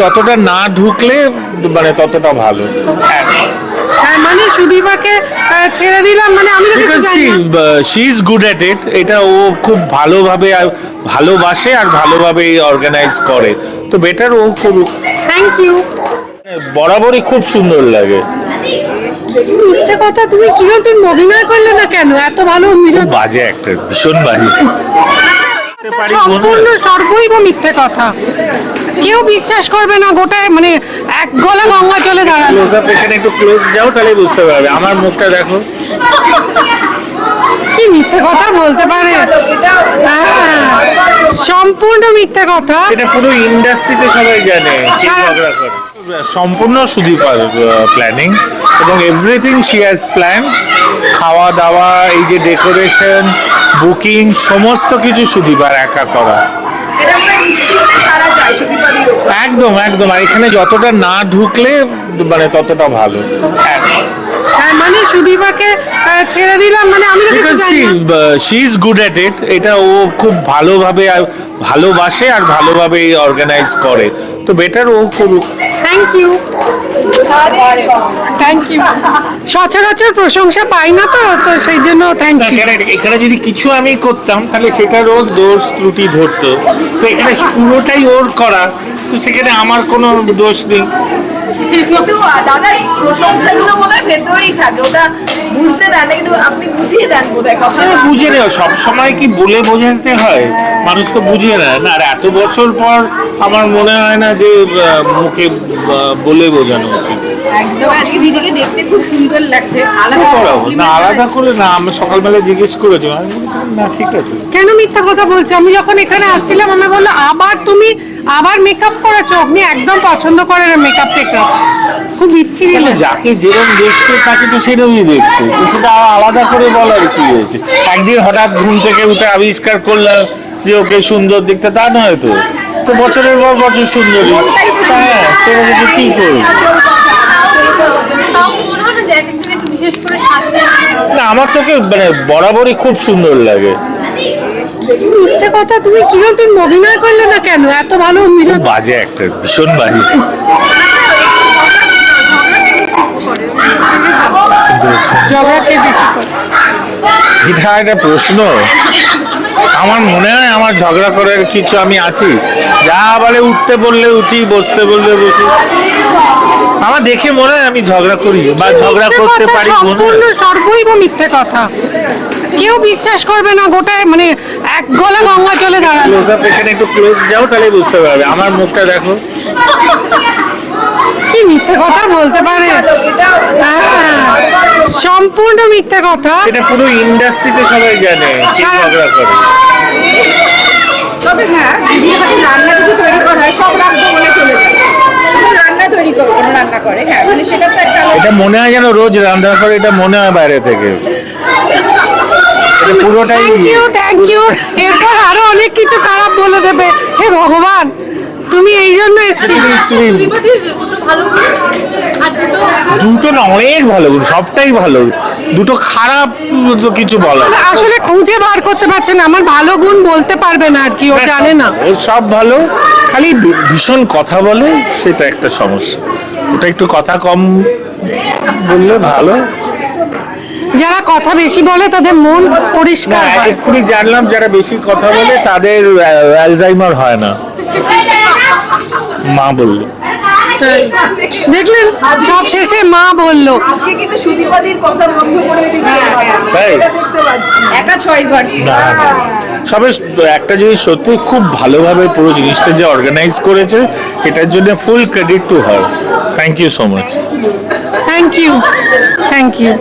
যতটা না ঢুকলে মানে ততটা ভালো। হ্যাঁ মানে সুদীপাকে ছেড়ে দিলাম মানে আমি। She is good at it এটা ও খুব ভালোভাবে ভালোবাসে আর ভালোভাবে অর্গানাইজ করে। তো বেটার ও করুক। থ্যাংক ইউ বরাবরই খুব সুন্দর লাগে। মিথ্যে কথা তুমি তুমি অভিনয় করলে না কেন? এত ভালো অভিনয় বাজে একটা ভীষণ বাজে। পারি সম্পূর্ণ সর্বৈব মিথ্যে কথা। কেউ বিশ্বাস করবে না গোটায় মানে এক গলা গঙ্গা চলে দাঁড়াল। ক্লোজ আপ এখানে একটু ক্লোজ যাও তাহলে বুঝতে পারবে। আমার মুখটা দেখো। কি মিথ্যে কথা বলতে পারে? হ্যাঁ, সম্পূর্ণ মিথ্যে কথা। এটা পুরো ইন্ডাস্ট্রিতে সবাই জানে সম্পূর্ণ সুদীপার প্ল্যানিং এবং এভরিথিং শি হ্যাজ প্ল্যান খাওয়া দাওয়া এই যে ডেকোরেশন বুকিং সমস্ত কিছু সুদীপার একা করা। একদম একদম। আর এখানে যতটা না ঢুকলে মানে ততটা ভালো। হ্যাঁ। মানে সুদীপাকে ছেড়ে দিলাম মানে আমি she is good at it এটা ও খুব ভালোভাবে ভালোবাসে আর ভালোভাবে অর্গানাইজ করে। তো বেটার ও করুক। থ্যাংক ইউ থ্যাংক ইউ সচরাচর প্রশংসা পাই না তো তো সেই জন্য থ্যাংক ইউ এখানে যদি কিছু আমি করতাম তাহলে সেটার ওর দোষ ত্রুটি ধরতো। তো এখানে পুরোটাই ওর করা। তো সেখানে আমার কোনো দোষ নেই। কিন্তু দাদা প্রশংসাগুলো মনে ভেতরেই থাকে। ওটা বুঝতে দেন কিন্তু আপনি বুঝিয়ে দেন বোধ হয় বুঝে নেও সব সময় কি বলে বোঝাতে হয়। মানুষ তো বুঝিয়ে নেয়। না আর এত বছর পর আমার মনে হয় না যে মুখে বলে বোঝানো উচিত। একদম আজকে দিদিকে দেখতে খুব সুন্দর লাগছে। আলাদা কি করা হবে? না আলাদা করে না আমি সকালবেলা জিজ্ঞেস করেছি। আমি বলেছিলাম না ঠিক আছে। কেন মিথ্যা কথা বলছো? আমি যখন এখানে আসছিলাম আমি বলল আবার তুমি আবার মেকআপ করেছ? আপনি একদম পছন্দ করেন মেকআপ টেকআপ। খুব বিচ্ছিরি যাকে যেরকম দেখছে তাকে তো সেরকমই দেখছে তো সেটা আলাদা করে বলার কি হয়েছে? একদিন হঠাৎ ঘুম থেকে উঠে আবিষ্কার করলাম যে ওকে সুন্দর দেখতে তা নয় তো। তো বছরের পর বছর সুন্দরী। হ্যাঁ তো কি করব? কি না আমার তোকে মানে বরাবরই খুব সুন্দর লাগে। মিথ্যে কথা তুমি কীরকম তুমি অভিনয় করলে না কেন? এত ভালো অভিনয় বাজে একটা ভীষণ বাজে। শুনতে ঝগড়া কে বেশি এটা একটা প্রশ্ন। আমার মনে হয় আমার ঝগড়া করার কিছু আমি আছি। যা বলে উঠতে বললে উঠি বসতে বললে বসি। আমার দেখে মনে হয় আমি ঝগড়া করি বা ঝগড়া করতে পারি সম্পূর্ণ হয়। সর্বৈব মিথ্যে কথা। কেউ বিশ্বাস করবে না গোটায় মানে এক গলা গঙ্গা চলে দাঁড়াল এখানে একটু ক্লোজ যাও তাহলে বুঝতে পারবে। আমার মুখটা দেখো। কি মিথ্যে কথা বলতে পারে? হ্যাঁ, সম্পূর্ণ মিথ্যে কথা। এটা পুরো ইন্ডাস্ট্রিতে সবাই জানে ঝগড়া করে। তবে হ্যাঁ দিদির হাতে রান্না যদি তৈরি করা হয় সব মনে চলে যায়। রান্না তৈরি করে কোনো রান্না করে হ্যাঁ মানে সেটা তো একটা এটা মনে হয় যেন রোজ রান্না করে এটা মনে হয় বাইরে থেকে। পুরোটাই থ্যাংক ইউ থ্যাংক ইউ এরপর আরও অনেক কিছু খারাপ বলে দেবে। হে ভগবান তুমি এই জন্য এসছি দুটো ভালো গুণ আর দুটো দুটো না অনেক ভালো গুণ সবটাই ভালো। দুটো খারাপ তো কিছু বলা আসলে খুঁজে বার করতে পারছে না আমার ভালো গুণ বলতে পারবে না আর কি ও জানে না। ওর সব ভালো খালি ভী- ভীষণ কথা বলে সেটা একটা সমস্যা। ওটা একটু কথা কম বললে ভালো। যারা কথা বেশি বলে তাদের মন না পরিষ্কার হয়। এক্ষুনি জানলাম যারা বেশি কথা বলে তাদের অ্যালজাইমার হয় না। মা বলল। দেখলেন সব শেষে মা বলল। আজকে কিন্তু সুদীপাদির কথা বন্ধ করে দিচ্ছে হ্যাঁ, হ্যাঁ। তাই? এটা দেখতে পাচ্ছি একা ছয় ঘর না না। সবে একটা জিনিস সত্যি খুব ভালোভাবে পুরো জিনিসটা যে অর্গানাইজ করেছে এটার জন্য full credit to her thank you so much thank you thank you